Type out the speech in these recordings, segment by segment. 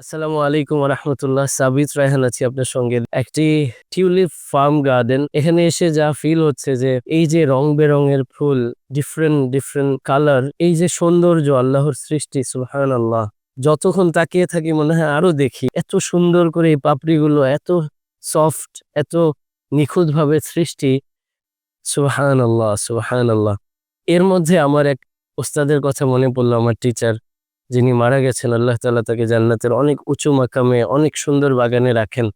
আসসালামু আলাইকুম রহমতুল্লাহ সাবিত রায়হান আছি আপনার সঙ্গে। একটি টিউলিপ ফার্ম গার্ডেন। এখানে এসে যা ফিল হচ্ছে যে এই যে রং বেরঙের ফুল ডিফারেন্ট ডিফারেন্ট কালার এই যে সৌন্দর্য, আল্লাহর সৃষ্টি সুহান আল্লাহ যতক্ষণ তাকিয়ে থাকি মনে হয় আরও দেখি। এত সুন্দর করে এই পাপড়িগুলো, এত সফট এত নিখুঁতভাবে সৃষ্টি। সুহান আল্লাহ সুহান আল্লাহ এর মধ্যে আমার এক ওস্তাদের কথা মনে পড়ল, আমার টিচার যিনি মারা গেছেন, আল্লাহ তাআলা তাকে জান্নাতের অনেক উঁচু মাকামে, অনেক সুন্দর বাগানে রাখেন।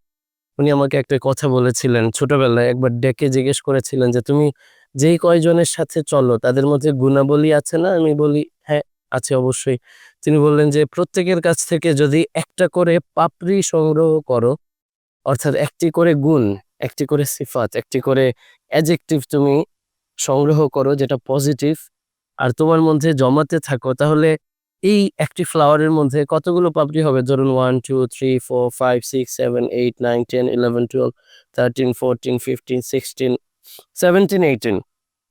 উনি আমাকে একটা কথা বলেছিলেন ছোটবেলায়, একবার ডেকে জিজ্ঞেস করেছিলেন যে, তুমি যেই কয়জনের সাথে চলো, তাদের মধ্যে গুণাবলী আছে না? আমি বলি হ্যাঁ আছে অবশ্যই। তিনি বললেন যে, প্রত্যেকের কাছ থেকে যদি একটা করে পাপড়ি সংগ্রহ করো, অর্থাৎ একটি করে গুণ, একটি করে সিফাত, একটি করে অ্যাজেক্টিভ তুমি সংগ্রহ করো, যেটা পজিটিভ, আর তোমার মধ্যে জমাতে থাকো, তাহলে এই একটি ফ্লাওয়ারের মধ্যে কতগুলো পাপড়ি হবে? ধরুন one two three four five six seven eight nine ten eleven twelve thirteen fourteen fifteen sixteen seventeen eighteen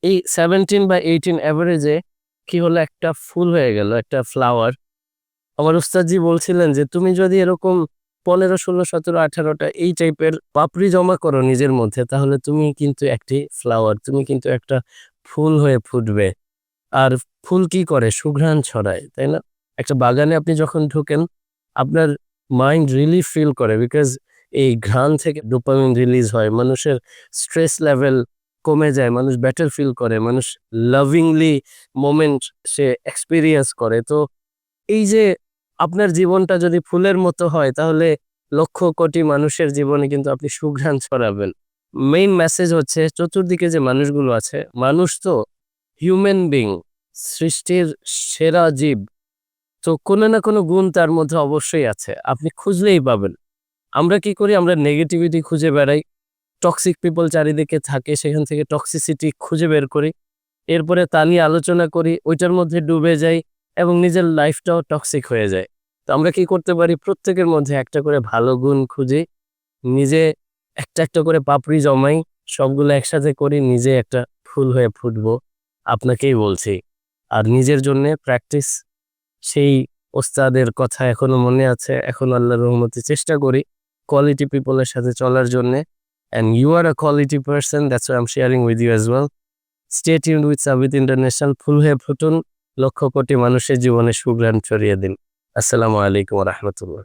এই সেভেন্টিন বা এইটিন অ্যাভারেজে কি হলো? একটা ফুল হয়ে গেল, একটা ফ্লাওয়ার আমার উস্তাদজি বলছিলেন যে, তুমি যদি এরকম পনেরো, ষোলো, সতেরো, আঠারোটা এই টাইপের পাপড়ি জমা করো নিজের মধ্যে, তাহলে তুমি কিন্তু একটি ফ্লাওয়ার তুমি কিন্তু একটা ফুল হয়ে ফুটবে। আর ফুল কি করে? সুঘ্রাণ ছড়ায়, তাই না? একটা বাগানে আপনি যখন ঢোকেন, আপনার মাইন্ড রিলিফ ফিল করে বিকজ এই ঘ্রাণ থেকে ডোপামিন রিলিজ হয়, মানুষের স্ট্রেস লেভেল কমে যায়, মানুষ বেটার ফিল করে, মানুষ লাভিংলি মোমেন্ট সে এক্সপিরিয়েন্স করে। তো এই যে আপনার জীবনটা যদি ফুলের মতো হয়, তাহলে লক্ষ কোটি মানুষের জীবনে কিন্তু আপনি সুঘ্রাণ ছড়াবেন। মেইন মেসেজ হচ্ছে, চতুর্দিকে যে মানুষগুলো আছে, মানুষ তো হিউম্যান বিং সৃষ্টির সেরা জীব। তো কোনো না কোনো গুণ তার মধ্যে অবশ্যই আছে, আপনি খুঁজলেই পাবেন। আমরা কি করি? আমরা নেগেটিভিটি খুঁজে বেড়াই টক্সিক পিপল চারিদিকে থাকে, সেখান থেকে টক্সিসিটি খুঁজে বের করি, এরপরে তা নিয়ে আলোচনা করি, ওইটার মধ্যে ডুবে যাই এবং নিজের লাইফটাও টক্সিক হয়ে যায়। তো আমরা কি করতে পারি? প্রত্যেকের মধ্যে একটা করে ভালো গুণ খুঁজি, নিজে একটা একটা করে পাপড়ি জমাই, সবগুলো একসাথে করি, নিজে একটা ফুল হয়ে ফুটবো। আপনাকেই বলছি। আর নিজের জন্য প্র্যাকটিস সেই ওস্তাদের কথা এখনও মনে আছে, এখন আল্লাহর রহমতে চেষ্টা করি কোয়ালিটি পিপলের সাথে চলার জন্য। And you are a quality person that's I am sharing with you as well stay tune with Sabit international ফুল হয়ে ফুটুন, লক্ষ কোটি মানুষের জীবনে সুগ্রাণ ছড়িয়ে দিন। আসসালামু আলাইকুম রহমতুল্লাহ।